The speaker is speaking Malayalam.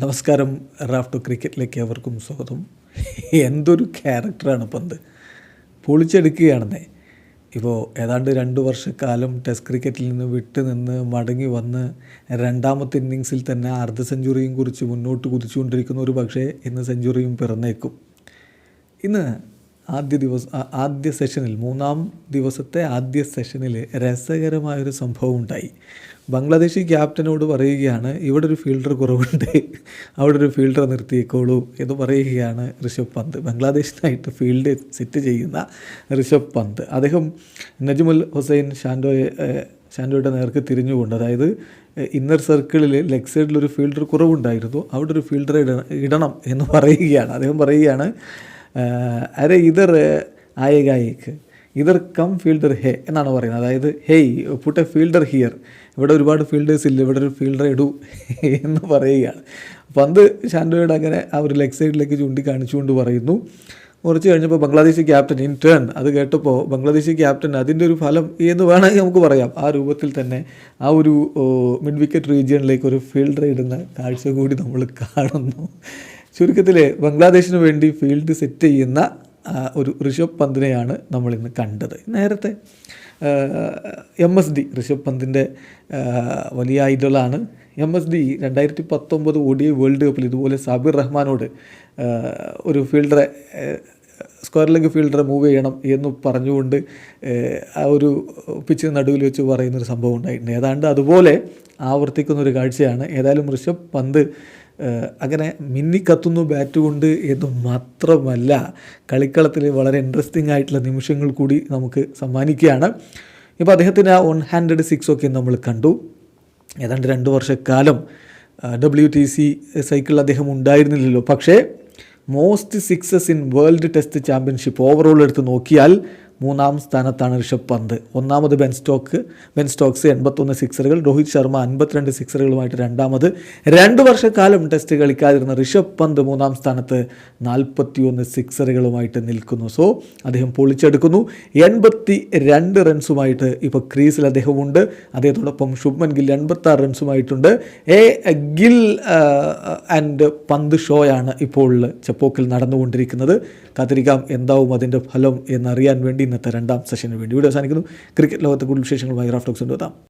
നമസ്കാരം റാഫ്റ്റോ ക്രിക്കറ്റിലേക്ക് അവർക്കും സ്വാഗതം. എന്തൊരു ക്യാരക്ടറാണ് പന്ത് പൊളിച്ചെടുക്കുകയാണെന്നേ. ഇപ്പോൾ ഏതാണ്ട് രണ്ട് വർഷക്കാലം ടെസ്റ്റ് ക്രിക്കറ്റിൽ നിന്ന് വിട്ട് നിന്ന് മടങ്ങി വന്ന് രണ്ടാമത്തെ ഇന്നിങ്സിൽ തന്നെ അർദ്ധ സെഞ്ചുറിയും കുറിച്ച് മുന്നോട്ട് കുതിച്ചുകൊണ്ടിരിക്കുന്ന ഒരു പക്ഷേ ഇന്ന് സെഞ്ചുറിയും പിറന്നേക്കും. ഇന്ന് ആദ്യ ദിവസം ആദ്യ സെഷനിൽ മൂന്നാം ദിവസത്തെ ആദ്യ സെഷനിൽ രസകരമായൊരു സംഭവം ഉണ്ടായി. ബംഗ്ലാദേശി ക്യാപ്റ്റനോട് പറയുകയാണ് ഇവിടെ ഒരു ഫീൽഡർ കുറവുണ്ട്. അവിടെ ഒരു ഫീൽഡർ നിർത്തിയേക്കോളൂ എന്ന് പറയുകയാണ് ഋഷഭ് പന്ത്. ബംഗ്ലാദേശിനായിട്ട് ഫീൽഡ് സെറ്റ് ചെയ്യുന്ന ഋഷഭ് പന്ത്. അദ്ദേഹം നജ്മുൽ ഹുസൈൻ ഷാൻഡോയെ ഷാൻഡോയുടെ നേർക്ക് തിരിഞ്ഞുകൊണ്ട് അതായത് ഇന്നർ സർക്കിളിൽ ലെഗ് സൈഡിൽ ഒരു ഫീൽഡർ കുറവുണ്ടായിരുന്നു അവിടെ ഒരു ഫീൽഡർ ഇടണം എന്ന് പറയുകയാണ്. അദ്ദേഹം പറയുകയാണ് അരെ ഇതർ ആയകായിക്ക്. ഇതർ കം ഫീൽഡർ ഹേ എന്നാണ് പറയുന്നത്. അതായത് hey put a fielder here. ഇവിടെ ഒരുപാട് ഫീൽഡേഴ്സ് ഇല്ല ഇവിടെ ഒരു ഫീൽഡർ ഇടൂ എന്ന് പറയുകയാണ്. പന്ത് ഷാൻഡോയുടെ അങ്ങനെ ആ ഒരു ലെഗ് സൈഡിലേക്ക് ചൂണ്ടിക്കാണിച്ചുകൊണ്ട് പറയുന്നു. കുറച്ച് കഴിഞ്ഞപ്പോൾ ബംഗ്ലാദേശി ക്യാപ്റ്റൻ ഇൻ ടേൺ അത് കേട്ടപ്പോൾ ബംഗ്ലാദേശി ക്യാപ്റ്റൻ അതിന്റെ ഒരു ഫലം എന്ന് വേണമെങ്കിൽ നമുക്ക് പറയാം. ആ രൂപത്തിൽ തന്നെ ആ ഒരു മിഡ് വിക്കറ്റ് റീജിയണിലേക്ക് ഒരു ഫീൽഡർ ഇടുന്ന കാഴ്ച കൂടി നമ്മൾ കാണുന്നു. ചുരുക്കത്തിൽ ബംഗ്ലാദേശിന് വേണ്ടി ഫീൽഡ് സെറ്റ് ചെയ്യുന്ന ഒരു ഋഷഭ് പന്തിനെയാണ് നമ്മൾ ഇന്ന് കണ്ടത്. നേരത്തെ എം എസ് ഡി ഋഷഭ് പന്തിന്റെ വലിയ ഐഡലാണ് എം എസ് ഡി രണ്ടായിരത്തി പത്തൊമ്പത് ഒ വേൾഡ് കപ്പിൽ ഇതുപോലെ സാബിർ റഹ്മാനോട് ഒരു ഫീൽഡറെ സ്ക്വയർ ലെഗ് ഫീൽഡറെ മൂവ് ചെയ്യണം എന്ന് പറഞ്ഞുകൊണ്ട് ആ ഒരു പിച്ചിന് നടുവിൽ വെച്ച് പറയുന്നൊരു സംഭവം ഉണ്ടായിട്ടുണ്ട്. ഏതാണ്ട് അതുപോലെ ആവർത്തിക്കുന്ന ഒരു കാഴ്ചയാണ്. ഏതായാലും ഋഷഭ് പന്ത് അങ്ങനെ മിന്നിക്കത്തുന്നു ബാറ്റ് കൊണ്ട് എന്ന് മാത്രമല്ല കളിക്കളത്തിൽ വളരെ ഇൻട്രസ്റ്റിംഗ് ആയിട്ടുള്ള നിമിഷങ്ങൾ കൂടി നമുക്ക് സമ്മാനിക്കുകയാണ്. ഇപ്പോൾ അദ്ദേഹത്തിന് ആ വൺ ഹാൻഡഡ് സിക്സ് ഒക്കെ നമ്മൾ കണ്ടു. ഏതാണ്ട് രണ്ട് വർഷക്കാലം ഡബ്ല്യു ടി സി സൈക്കിളിൽ അദ്ദേഹം ഉണ്ടായിരുന്നില്ലല്ലോ. പക്ഷേ most sixes in world test championship overall എടുത്ത് നോക്കിയാൽ മൂന്നാം സ്ഥാനത്താണ് ഋഷഭ് പന്ത്. ഒന്നാമത് ബെൻ സ്റ്റോക്ക്. ബെൻ സ്റ്റോക്സ് എൺപത്തൊന്ന് സിക്സറുകൾ രോഹിത് ശർമ്മ അൻപത്തിരണ്ട് സിക്സറുകളുമായിട്ട് രണ്ടാമത്. രണ്ട് വർഷക്കാലം ടെസ്റ്റ് കളിക്കാതിരുന്ന ഋഷഭ് പന്ത് മൂന്നാം സ്ഥാനത്ത് നാൽപ്പത്തിയൊന്ന് സിക്സറുകളുമായിട്ട് നിൽക്കുന്നു. സോ അദ്ദേഹം പൊളിച്ചെടുക്കുന്നു. എൺപത്തി രണ്ട് റൺസുമായിട്ട് ഇപ്പോൾ ക്രീസിൽ അദ്ദേഹമുണ്ട് അദ്ദേഹത്തോടൊപ്പം ശുഭ്മൻ ഗിൽ എൺപത്തി ആറ് റൺസുമായിട്ടുണ്ട്. എ ഗിൽ ആൻഡ് പന്ത് ഷോയാണ് ഇപ്പോൾ ചെപ്പോക്കിൽ നടന്നുകൊണ്ടിരിക്കുന്നത്. കാത്തിരിക്കാം എന്താവും അതിന്റെ ഫലം എന്നറിയാൻ വേണ്ടി ഇന്നത്തെ രണ്ടാം സെഷന് വേണ്ടി. ഇവിടെ അവസാനിക്കുന്നു. ക്രിക്കറ്റ് ലോകത്തെ കൂടുതൽ വിശേഷങ്ങളുമായി റാഫ്റ്റോക്സ് കൊണ്ടുവരാം